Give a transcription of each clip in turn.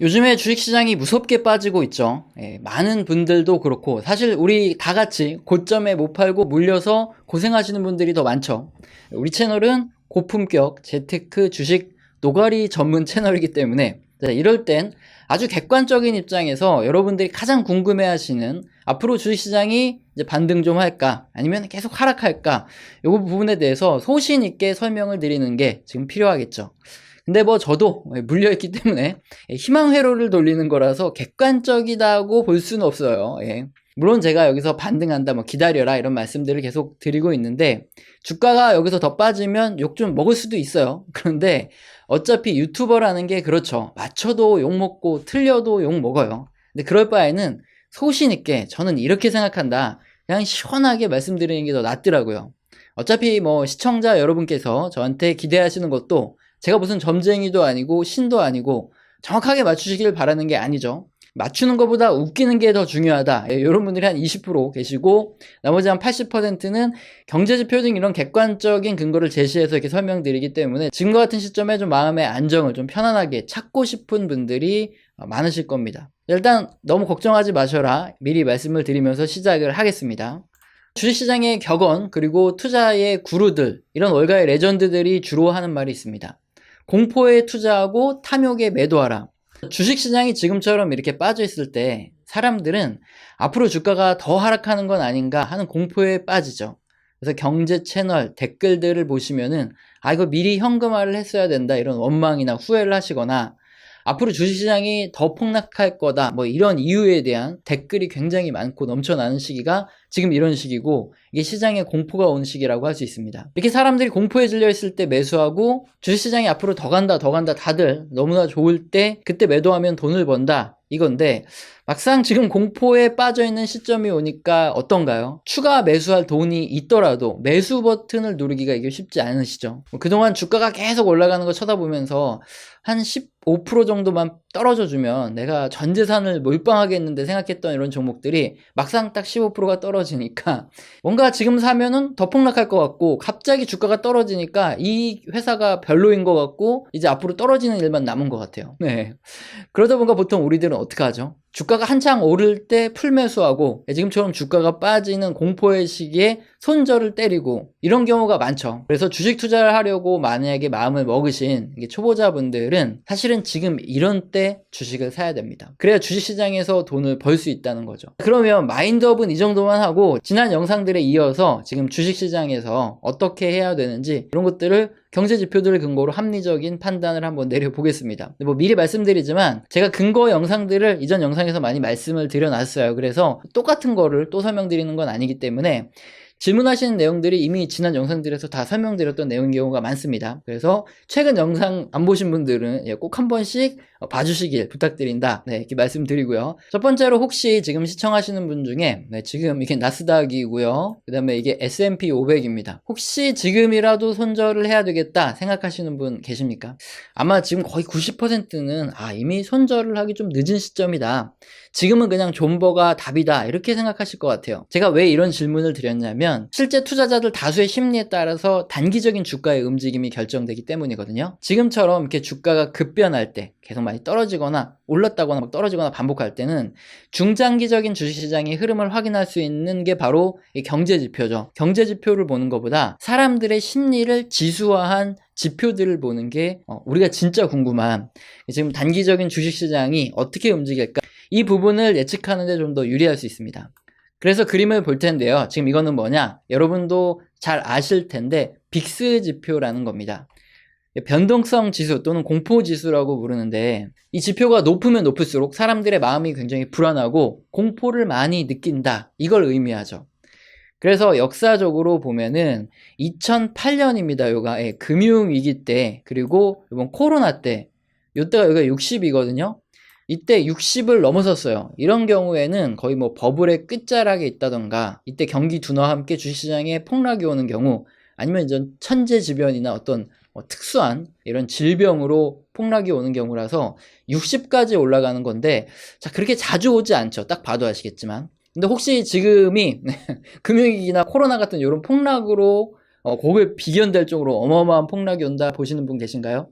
요즘에 주식시장이 무섭게 빠지고 있죠. 예, 많은 분들도 그렇고, 사실 우리 다 같이 고점에 못 팔고 물려서 고생하시는 분들이 더 많죠. 우리 채널은 고품격 재테크 주식 노가리 전문 채널이기 때문에, 자, 이럴 땐 아주 객관적인 입장에서 여러분들이 가장 궁금해 하시는 앞으로 주식시장이 반등 좀 할까? 아니면 계속 하락할까? 이 부분에 대해서 소신 있게 설명을 드리는 게 지금 필요하겠죠. 근데 뭐 저도 물려있기 때문에 희망 회로를 돌리는 거라서 객관적이다고 볼 수는 없어요. 예. 물론 제가 여기서 반등한다, 뭐 기다려라 이런 말씀들을 계속 드리고 있는데 주가가 여기서 더 빠지면 욕 좀 먹을 수도 있어요. 그런데 어차피 유튜버라는 게 그렇죠. 맞춰도 욕 먹고 틀려도 욕 먹어요. 근데 그럴 바에는 소신 있게 저는 이렇게 생각한다. 그냥 시원하게 말씀드리는 게 더 낫더라고요. 어차피 뭐 시청자 여러분께서 저한테 기대하시는 것도 제가 무슨 점쟁이도 아니고 신도 아니고 정확하게 맞추시길 바라는 게 아니죠. 맞추는 것보다 웃기는 게 더 중요하다. 예, 이런 분들이 한 20% 계시고 나머지 한 80%는 경제지표 등 이런 객관적인 근거를 제시해서 이렇게 설명드리기 때문에 지금과 같은 시점에 좀 마음의 안정을 좀 편안하게 찾고 싶은 분들이 많으실 겁니다. 일단 너무 걱정하지 마셔라. 미리 말씀을 드리면서 시작을 하겠습니다. 주식시장의 격언 그리고 투자의 구루들 이런 월가의 레전드들이 주로 하는 말이 있습니다. 공포에 투자하고 탐욕에 매도하라. 주식시장이 지금처럼 이렇게 빠져 있을 때 사람들은 앞으로 주가가 더 하락하는 건 아닌가 하는 공포에 빠지죠. 그래서 경제 채널 댓글들을 보시면은 아 이거 미리 현금화를 했어야 된다 이런 원망이나 후회를 하시거나 앞으로 주식시장이 더 폭락할 거다 뭐 이런 이유에 대한 댓글이 굉장히 많고 넘쳐나는 시기가 지금 이런 시기고 이게 시장에 공포가 온 시기라고 할 수 있습니다. 이렇게 사람들이 공포에 질려 있을 때 매수하고 주식시장이 앞으로 더 간다 더 간다 다들 너무나 좋을 때 그때 매도하면 돈을 번다 이건데 막상 지금 공포에 빠져 있는 시점이 오니까 어떤가요? 추가 매수할 돈이 있더라도 매수 버튼을 누르기가 이게 쉽지 않으시죠? 뭐 그동안 주가가 계속 올라가는 거 쳐다보면서 한 15% 정도만 떨어져 주면 내가 전 재산을 몰빵하겠는데 생각했던 이런 종목들이 막상 딱 15%가 떨어지니까 뭔가 지금 사면은 더 폭락할 것 같고 갑자기 주가가 떨어지니까 이 회사가 별로인 것 같고 이제 앞으로 떨어지는 일만 남은 것 같아요. 네. 그러다 보니까 보통 우리들은 어떻게 하죠? 주가가 한창 오를 때 풀매수하고 지금처럼 주가가 빠지는 공포의 시기에 손절을 때리고 이런 경우가 많죠. 그래서 주식 투자를 하려고 만약에 마음을 먹으신 초보자분들은 사실은 지금 이런 때 주식을 사야 됩니다. 그래야 주식시장에서 돈을 벌 수 있다는 거죠. 그러면 마인드업은 이 정도만 하고 지난 영상들에 이어서 지금 주식시장에서 어떻게 해야 되는지 이런 것들을 경제 지표들을 근거로 합리적인 판단을 한번 내려보겠습니다. 뭐 미리 말씀드리지만 제가 근거 영상들을 이전 영상에서 많이 말씀을 드려놨어요. 그래서 똑같은 거를 또 설명드리는 건 아니기 때문에 질문하시는 내용들이 이미 지난 영상들에서 다 설명드렸던 내용인 경우가 많습니다. 그래서 최근 영상 안 보신 분들은 예, 꼭한 번씩 봐주시길 부탁드린다. 네, 이렇게 말씀드리고요. 첫 번째로 혹시 지금 시청하시는 분 중에 네, 지금 이게 나스닥이고요. 그 다음에 이게 S&P 500입니다. 혹시 지금이라도 손절을 해야 되겠다 생각하시는 분 계십니까? 아마 지금 거의 90%는 아 이미 손절을 하기 좀 늦은 시점이다. 지금은 그냥 존버가 답이다. 이렇게 생각하실 것 같아요. 제가 왜 이런 질문을 드렸냐면 실제 투자자들 다수의 심리에 따라서 단기적인 주가의 움직임이 결정되기 때문이거든요. 지금처럼 이렇게 주가가 급변할 때 계속 많이 떨어지거나 올랐다거나 막 떨어지거나 반복할 때는 중장기적인 주식시장의 흐름을 확인할 수 있는 게 바로 이 경제지표죠. 경제지표를 보는 것보다 사람들의 심리를 지수화한 지표들을 보는 게 어, 우리가 진짜 궁금한 지금 단기적인 주식시장이 어떻게 움직일까 이 부분을 예측하는 데 좀 더 유리할 수 있습니다. 그래서 그림을 볼 텐데요. 지금 이거는 뭐냐? 여러분도 잘 아실 텐데 빅스 지표라는 겁니다. 변동성 지수 또는 공포 지수라고 부르는데 이 지표가 높으면 높을수록 사람들의 마음이 굉장히 불안하고 공포를 많이 느낀다. 이걸 의미하죠. 그래서 역사적으로 보면은 2008년입니다. 요가 예, 금융 위기 때 그리고 이번 코로나 때 요때가 여기가 60이거든요. 이때 60을 넘어섰어요. 이런 경우에는 거의 뭐 버블의 끝자락에 있다던가 이때 경기 둔화와 함께 주식시장에 폭락이 오는 경우 아니면 이제 천재지변이나 어떤 뭐 특수한 이런 질병으로 폭락이 오는 경우라서 60까지 올라가는 건데 자 그렇게 자주 오지 않죠. 딱 봐도 아시겠지만 근데 혹시 지금이 금융위기나 코로나 같은 이런 폭락으로 어, 곡을 비견될 쪽으로 어마어마한 폭락이 온다 보시는 분 계신가요?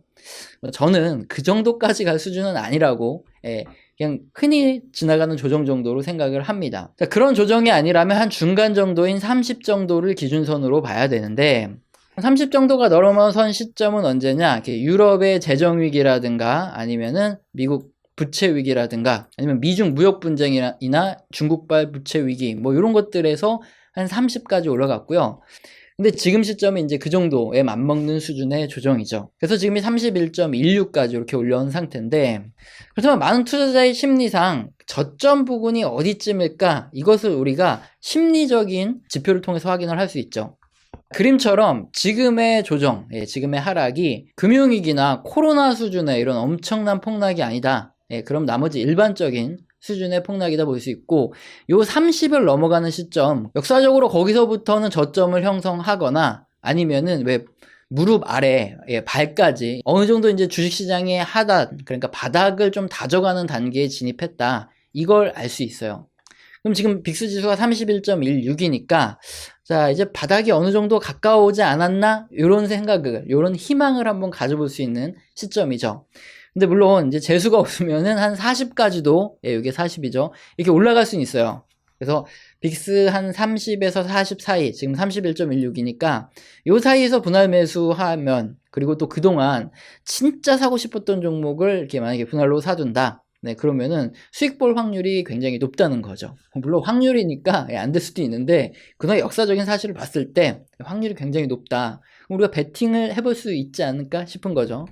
저는 그 정도까지 갈 수준은 아니라고 예, 그냥 흔히 지나가는 조정 정도로 생각을 합니다. 자, 그런 조정이 아니라면 한 중간 정도인 30 정도를 기준선으로 봐야 되는데 30 정도가 넘어선 시점은 언제냐? 유럽의 재정 위기라든가 아니면은 미국 부채 위기라든가 아니면 미중 무역 분쟁이나 중국발 부채 위기 뭐 이런 것들에서 한 30까지 올라갔고요. 근데 지금 시점이 이제 그 정도에 맞먹는 수준의 조정이죠. 그래서 지금이 31.16까지 이렇게 올려온 상태인데, 그렇지만 많은 투자자의 심리상 저점 부분이 어디쯤일까? 이것을 우리가 심리적인 지표를 통해서 확인을 할 수 있죠. 그림처럼 지금의 조정, 예, 지금의 하락이 금융위기나 코로나 수준의 이런 엄청난 폭락이 아니다. 예, 그럼 나머지 일반적인 수준의 폭락이다 볼 수 있고 요 30을 넘어가는 시점 역사적으로 거기서부터는 저점을 형성하거나 아니면은 왜 무릎 아래 예, 발까지 어느 정도 이제 주식시장의 하단 그러니까 바닥을 좀 다져가는 단계에 진입했다. 이걸 알 수 있어요. 그럼 지금 빅스 지수가 31.16이니까 자 이제 바닥이 어느 정도 가까워오지 않았나? 이런 생각을 이런 희망을 한번 가져볼 수 있는 시점이죠 근데 물론 이제 재수가 없으면은 한 40까지도 예, 이게 40이죠. 이렇게 올라갈 수는 있어요. 그래서 빅스 한 30에서 40 사이, 지금 31.16이니까 요 사이에서 분할 매수하면 그리고 또 그동안 진짜 사고 싶었던 종목을 이렇게 만약에 분할로 사둔다. 네, 그러면은 수익 볼 확률이 굉장히 높다는 거죠. 물론 확률이니까 예, 안될 수도 있는데 그동안 역사적인 사실을 봤을 때 확률이 굉장히 높다. 우리가 베팅을 해볼 수 있지 않을까 싶은 거죠.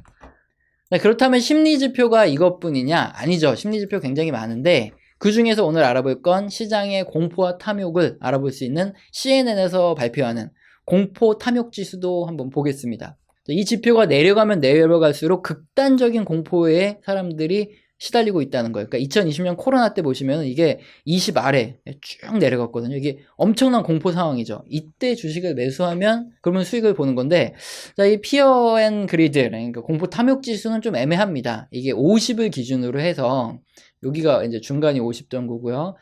네, 그렇다면 심리지표가 이것뿐이냐? 아니죠. 심리지표 굉장히 많은데 그 중에서 오늘 알아볼 건 시장의 공포와 탐욕을 알아볼 수 있는 CNN에서 발표하는 공포 탐욕 지수도 한번 보겠습니다. 이 지표가 내려가면 내려갈수록 극단적인 공포에 사람들이 시달리고 있다는 거예요. 그러니까 2020년 코로나 때 보시면 이게 20 아래 쭉 내려갔거든요. 이게 엄청난 공포 상황이죠. 이때 주식을 매수하면 그러면 수익을 보는 건데 자, 이 피어 앤 그리드 그러니까 공포 탐욕 지수는 좀 애매합니다. 이게 50을 기준으로 해서 여기가 이제 중간이 50 정도고요.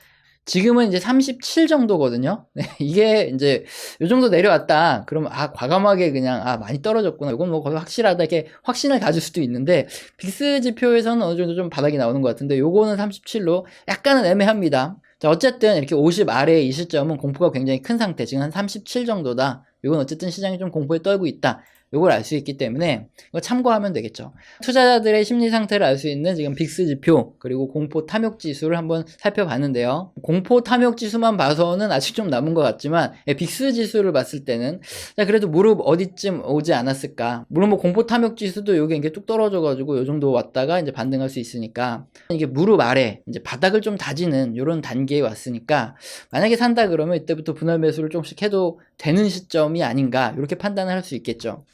지금은 이제 37 정도거든요. 네, 이게 이제 요 정도 내려왔다. 그러면 아 과감하게 그냥 아 많이 떨어졌구나. 이건 뭐 거의 확실하다 이렇게 확신을 가질 수도 있는데 빅스 지표에서는 어느 정도 좀 바닥이 나오는 것 같은데 요거는 37로 약간은 애매합니다. 자 어쨌든 이렇게 50 아래의 이 시점은 공포가 굉장히 큰 상태. 지금 한 37 정도다. 이건 어쨌든 시장이 좀 공포에 떨고 있다. 요걸 알 수 있기 때문에 이거 참고하면 되겠죠. 투자자들의 심리 상태를 알 수 있는 지금 빅스 지표 그리고 공포 탐욕 지수를 한번 살펴봤는데요. 공포 탐욕 지수만 봐서는 아직 좀 남은 것 같지만 예, 빅스 지수를 봤을 때는 자 그래도 무릎 어디쯤 오지 않았을까? 물론 뭐 공포 탐욕 지수도 요게 이게 뚝 떨어져가지고 요 정도 왔다가 이제 반등할 수 있으니까 이게 무릎 아래 이제 바닥을 좀 다지는 요런 단계에 왔으니까 만약에 산다 그러면 이때부터 분할 매수를 조금씩 해도 되는 시점이 아닌가 이렇게 판단을 할 수 있겠죠.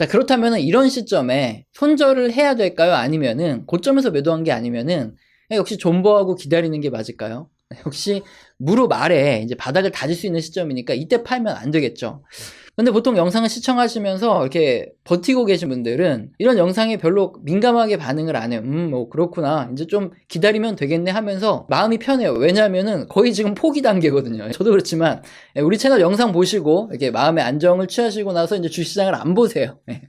자, 그렇다면 이런 시점에 손절을 해야 될까요? 아니면은 고점에서 매도한 게 아니면은 역시 존버하고 기다리는 게 맞을까요? 역시 무릎 아래 이제 바닥을 다질 수 있는 시점이니까 이때 팔면 안 되겠죠. 근데 보통 영상을 시청하시면서 이렇게 버티고 계신 분들은 이런 영상에 별로 민감하게 반응을 안 해요. 음, 뭐 그렇구나. 이제 좀 기다리면 되겠네 하면서 마음이 편해요. 왜냐하면은 거의 지금 포기 단계거든요. 저도 그렇지만 예, 우리 채널 영상 보시고 이렇게 마음의 안정을 취하시고 나서 이제 주시장을 안 보세요. 예.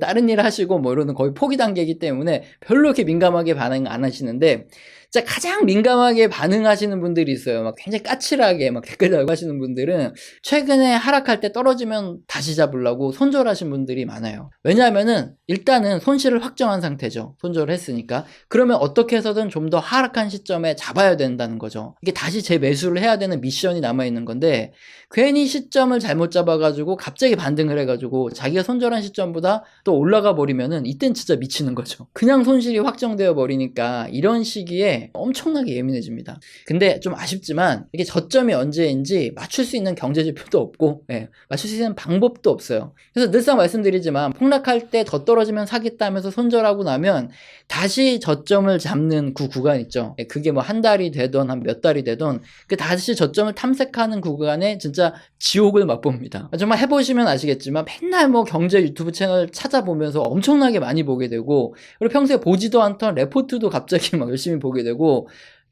다른 일 하시고 뭐 이러는 거의 포기 단계이기 때문에 별로 이렇게 민감하게 반응 안 하시는데 진짜 가장 민감하게 반응하시는 분들이 있어요. 막 굉장히 까칠하게 막 댓글 달고 하시는 분들은 최근에 하락할 때 떨어지면 다시 잡으려고 손절하신 분들이 많아요. 왜냐하면은 일단은 손실을 확정한 상태죠. 손절을 했으니까. 그러면 어떻게 해서든 좀 더 하락한 시점에 잡아야 된다는 거죠. 이게 다시 재매수를 해야 되는 미션이 남아있는 건데 괜히 시점을 잘못 잡아가지고 갑자기 반등을 해가지고 자기가 손절한 시점보다 또 올라가 버리면은 이땐 진짜 미치는 거죠. 그냥 손실이 확정되어 버리니까 이런 시기에 엄청나게 예민해집니다. 근데 좀 아쉽지만 이게 저점이 언제인지 맞출 수 있는 경제 지표도 없고 예, 맞출 수 있는 방법도 없어요. 그래서 늘상 말씀드리지만 폭락할 때 더 떨어지면 사겠다면서 손절하고 나면 다시 저점을 잡는 그 구간 있죠. 예, 그게 뭐 한 달이 되던 한 몇 달이 되던 그 다시 저점을 탐색하는 구간에 진짜 지옥을 맛봅니다. 정말 해보시면 아시겠지만 맨날 뭐 경제 유튜브 채널 찾아보면서 엄청나게 많이 보게 되고 그리고 평소에 보지도 않던 레포트도 갑자기 막 열심히 보게 되고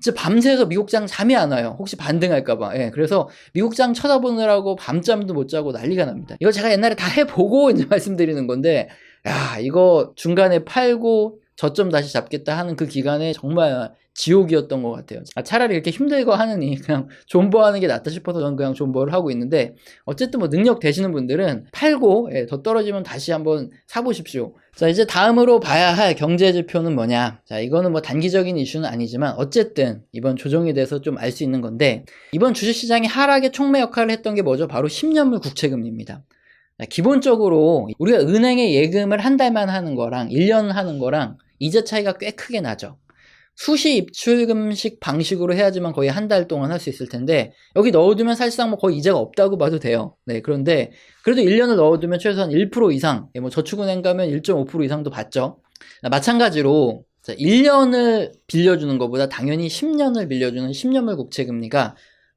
진짜 밤새서 미국장 잠이 안 와요. 혹시 반등할까봐. 예, 그래서 미국장 쳐다보느라고 밤잠도 못 자고 난리가 납니다. 이거 제가 옛날에 다 해보고 이제 말씀드리는 건데, 야, 이거 중간에 팔고 저점 다시 잡겠다 하는 그 기간에 정말 지옥이었던 것 같아요. 아, 차라리 이렇게 힘들고 하느니 그냥 존버하는 게 낫다 싶어서 저는 그냥 존버를 하고 있는데 어쨌든 뭐 능력 되시는 분들은 팔고 예, 더 떨어지면 다시 한번 사보십시오. 자 이제 다음으로 봐야 할 경제 지표는 뭐냐? 자 이거는 뭐 단기적인 이슈는 아니지만 어쨌든 이번 조정에 대해서 좀 알 수 있는 건데 이번 주식시장이 하락의 촉매 역할을 했던 게 뭐죠? 바로 10년물 국채금리입니다. 자, 기본적으로 우리가 은행에 예금을 한 달만 하는 거랑 1년 하는 거랑 이자 차이가 꽤 크게 나죠. 수시 입출금식 방식으로 해야지만 거의 한 달 동안 할 수 있을 텐데 여기 넣어두면 사실상 뭐 거의 이자가 없다고 봐도 돼요. 네 그런데 그래도 1년을 넣어두면 최소한 1% 이상, 예, 뭐 저축은행 가면 1.5% 이상도 받죠. 아, 마찬가지로 자, 1년을 빌려주는 것보다 당연히 10년을 빌려주는 10년물 국채 금리가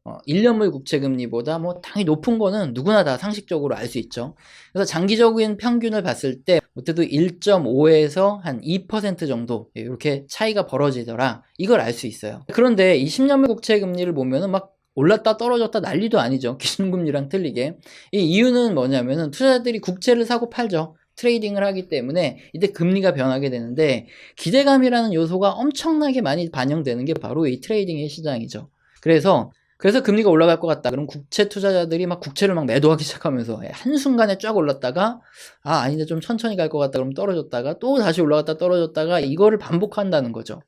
어, 1년물 국채금리보다 뭐 당연히 높은 거는 누구나 다 상식적으로 알 수 있죠. 그래서 장기적인 평균을 봤을 때 못해도 1.5에서 한 2% 정도 예, 이렇게 차이가 벌어지더라. 이걸 알 수 있어요. 그런데 이 10년물 국채금리를 보면은 막 올랐다 떨어졌다 난리도 아니죠. 기준금리랑 틀리게. 이 이유는 뭐냐면은 투자자들이 국채를 사고 팔죠. 트레이딩을 하기 때문에 이때 금리가 변하게 되는데 기대감이라는 요소가 엄청나게 많이 반영되는 게 바로 이 트레이딩의 시장이죠. 그래서 그래서 금리가 올라갈 것 같다. 그럼 국채 투자자들이 막 국채를 막 매도하기 시작하면서 한순간에 쫙 올랐다가 아 아닌데 좀 천천히 갈 것 같다. 그럼 떨어졌다가 또 다시 올라갔다 떨어졌다가 이거를 반복한다는 거죠.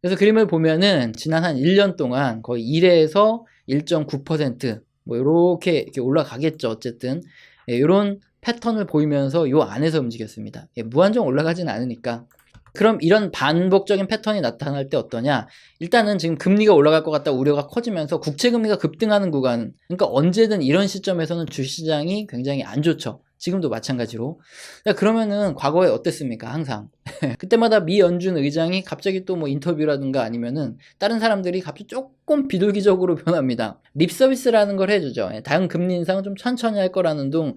그래서 그림을 보면은 지난 한 1년 동안 거의 1에서 1.9%뭐 이렇게 이렇게 올라가겠죠. 어쨌든 예, 이런 패턴을 보이면서 요 안에서 움직였습니다. 예, 무한정 올라가진 않으니까. 그럼 이런 반복적인 패턴이 나타날 때 어떠냐? 일단은 지금 금리가 올라갈 것 같다 우려가 커지면서 국채 금리가 급등하는 구간. 그러니까 언제든 이런 시점에서는 주시장이 굉장히 안 좋죠. 지금도 마찬가지로. 야, 그러면은 과거에 어땠습니까? 항상. 그때마다 미 연준 의장이 갑자기 또 뭐 인터뷰라든가 아니면은 다른 사람들이 갑자기 조금 비둘기적으로 변합니다. 립 서비스라는 걸 해주죠. 예, 다음 금리 인상은 좀 천천히 할 거라는 둥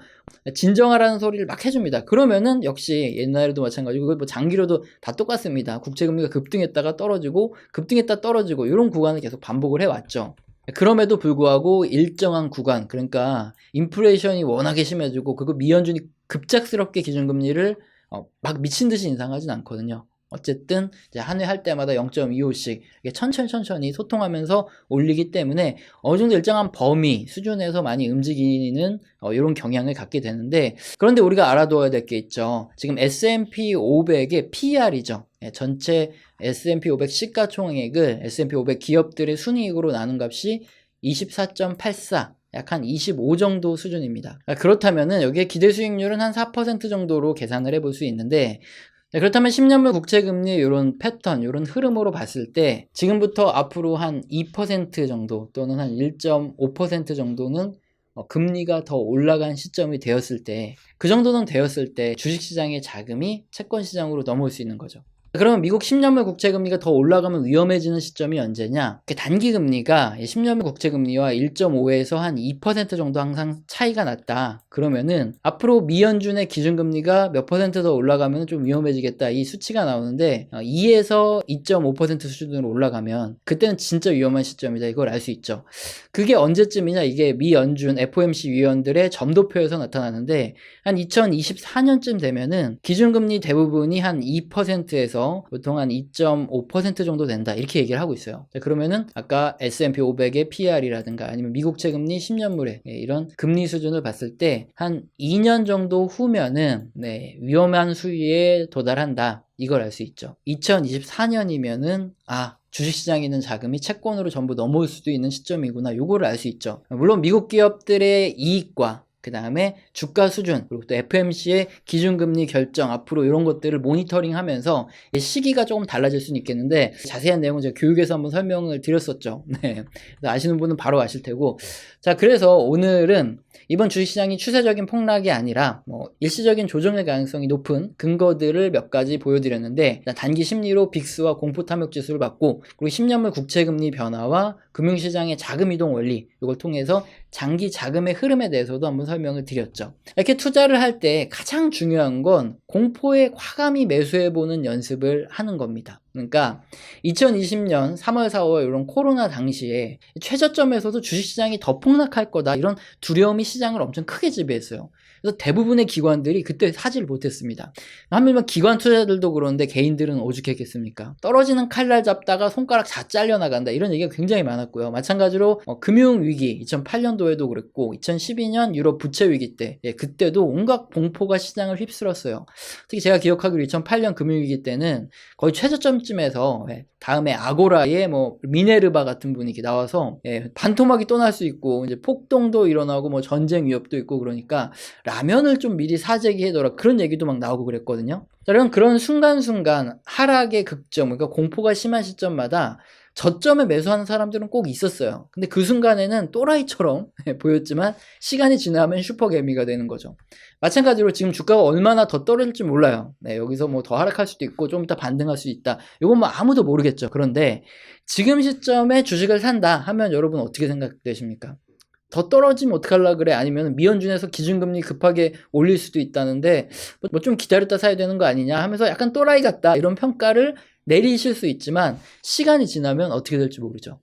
진정하라는 소리를 막 해줍니다. 그러면은 역시 옛날에도 마찬가지고 그뭐 장기로도 다 똑같습니다. 국채 금리가 급등했다가 떨어지고 급등했다 떨어지고 이런 구간을 계속 반복을 해왔죠. 그럼에도 불구하고 일정한 구간, 그러니까 인플레이션이 워낙에 심해지고 그거 미연준이 급작스럽게 기준금리를 어, 막 미친 듯이 인상하진 않거든요. 어쨌든 한회 할 때마다 0.25씩 천천히 천천히 소통하면서 올리기 때문에 어느 정도 일정한 범위 수준에서 많이 움직이는 어, 이런 경향을 갖게 되는데 그런데 우리가 알아둬야 될 게 있죠. 지금 S&P 500의 PR이죠. 예, 전체 S&P 500 시가총액을 S&P 500 기업들의 순이익으로 나눈 값이 24.84 약 한 25 정도 수준입니다. 그렇다면은 여기에 기대 수익률은 한 4% 정도로 계산을 해볼 수 있는데 네, 그렇다면 10년물 국채금리 이런 패턴, 이런 흐름으로 봤을 때 지금부터 앞으로 한 2% 정도 또는 한 1.5% 정도는 어, 금리가 더 올라간 시점이 되었을 때 그 정도는 되었을 때 주식시장의 자금이 채권시장으로 넘어올 수 있는 거죠. 그러면 미국 10년물 국채금리가 더 올라가면 위험해지는 시점이 언제냐? 단기 금리가 10년물 국채금리와 1.5에서 한 2% 정도 항상 차이가 났다. 그러면은 앞으로 미연준의 기준금리가 몇 퍼센트 더 올라가면 좀 위험해지겠다. 이 수치가 나오는데 2에서 2.5% 수준으로 올라가면 그때는 진짜 위험한 시점이다. 이걸 알 수 있죠. 그게 언제쯤이냐? 이게 미연준 FOMC 위원들의 점도표에서 나타나는데 한 2024년쯤 되면은 기준금리 대부분이 한 2%에서 보통 한 2.5% 정도 된다. 이렇게 얘기를 하고 있어요. 자, 그러면은 아까 S&P 500의 PR이라든가 아니면 미국 채 금리 10년물의 이런 금리 수준을 봤을 때 한 2년 정도 후면은 네, 위험한 수위에 도달한다. 이걸 알 수 있죠. 2024년이면은 아 주식시장에 있는 자금이 채권으로 전부 넘어올 수도 있는 시점이구나. 요거를 알 수 있죠. 물론 미국 기업들의 이익과 그 다음에 주가 수준 그리고 또 FMC의 기준금리 결정 앞으로 이런 것들을 모니터링 하면서 시기가 조금 달라질 수는 있겠는데 자세한 내용은 제가 교육에서 한번 설명을 드렸었죠 네. 아시는 분은 바로 아실 테고 자 그래서 오늘은 이번 주식시장이 추세적인 폭락이 아니라 뭐 일시적인 조정의 가능성이 높은 근거들을 몇 가지 보여드렸는데 단기 심리로 빅스와 공포 탐욕 지수를 받고 그리고 10년물 국채금리 변화와 금융시장의 자금 이동 원리 이걸 통해서 장기 자금의 흐름에 대해서도 한번 설명을 드렸죠. 이렇게 투자를 할 때 가장 중요한 건 공포에 과감히 매수해보는 연습을 하는 겁니다. 그러니까 2020년 3월, 4월 이런 코로나 당시에 최저점에서도 주식시장이 더 폭락할 거다 이런 두려움이 시장을 엄청 크게 지배했어요. 그래서 대부분의 기관들이 그때 사지를 못했습니다. 한면만 기관 투자들도 그런데 개인들은 오죽했겠습니까? 떨어지는 칼날 잡다가 손가락 다 잘려나간다 이런 얘기가 굉장히 많았고요. 마찬가지로 어, 금융위기 2008년도에도 그랬고 2012년 유럽 부채 위기 때 예, 그때도 온갖 공포가 시장을 휩쓸었어요. 특히 제가 기억하기로 2008년 금융위기 때는 거의 최저점쯤에서 예, 다음에 아고라의 뭐 미네르바 같은 분이 나와서 예, 반토막이 또 날 수 있고 이제 폭동도 일어나고 뭐 전쟁 위협도 있고 그러니까 라면을 좀 미리 사재기 해둬라 그런 얘기도 막 나오고 그랬거든요. 자, 그럼 그런 순간순간 하락의 극점 그러니까 공포가 심한 시점마다 저점에 매수하는 사람들은 꼭 있었어요. 근데 그 순간에는 또라이처럼 보였지만 시간이 지나면 슈퍼개미가 되는 거죠. 마찬가지로 지금 주가가 얼마나 더 떨어질지 몰라요. 네, 여기서 뭐 더 하락할 수도 있고 좀 이따 반등할 수 있다. 이건 뭐 아무도 모르겠죠. 그런데 지금 시점에 주식을 산다 하면 여러분 어떻게 생각되십니까? 더 떨어지면 어떡하려 그래? 아니면 미연준에서 기준금리 급하게 올릴 수도 있다는데 뭐 좀 기다렸다 사야 되는 거 아니냐 하면서 약간 또라이 같다 이런 평가를 내리실 수 있지만 시간이 지나면 어떻게 될지 모르죠.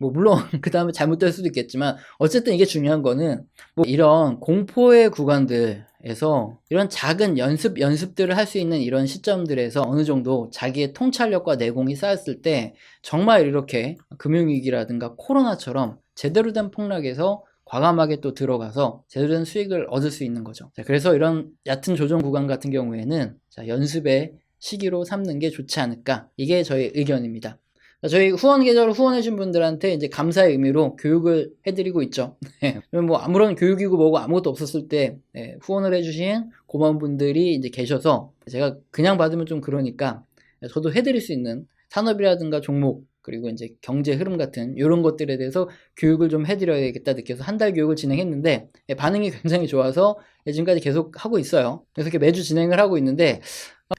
뭐 물론 그 다음에 잘못될 수도 있겠지만 어쨌든 이게 중요한 거는 뭐 이런 공포의 구간들에서 이런 작은 연습 연습들을 할 수 있는 이런 시점들에서 어느 정도 자기의 통찰력과 내공이 쌓였을 때 정말 이렇게 금융위기라든가 코로나처럼 제대로 된 폭락에서 과감하게 또 들어가서 제대로 된 수익을 얻을 수 있는 거죠. 자, 그래서 이런 얕은 조정 구간 같은 경우에는 자, 연습의 시기로 삼는 게 좋지 않을까. 이게 저의 의견입니다. 자, 저희 후원 계좌로 후원해준 분들한테 이제 감사의 의미로 교육을 해드리고 있죠. 네. 뭐 아무런 교육이고 뭐고 아무것도 없었을 때 네, 후원을 해주신 고마운 분들이 이제 계셔서 제가 그냥 받으면 좀 그러니까 저도 해드릴 수 있는 산업이라든가 종목 그리고 이제 경제 흐름 같은 이런 것들에 대해서 교육을 좀 해드려야겠다 느껴서 한 달 교육을 진행했는데 예, 반응이 굉장히 좋아서 예, 지금까지 계속 하고 있어요. 그래서 이렇게 매주 진행을 하고 있는데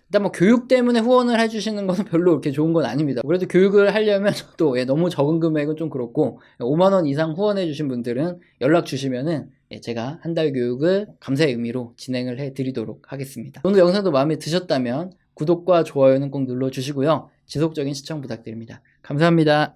일단 뭐 교육 때문에 후원을 해주시는 것은 별로 그렇게 좋은 건 아닙니다. 그래도 교육을 하려면 저도 예, 너무 적은 금액은 좀 그렇고 5만 원 이상 후원해주신 분들은 연락 주시면은 예, 제가 한 달 교육을 감사의 의미로 진행을 해드리도록 하겠습니다. 오늘 영상도 마음에 드셨다면 구독과 좋아요는 꼭 눌러주시고요. 지속적인 시청 부탁드립니다. 감사합니다.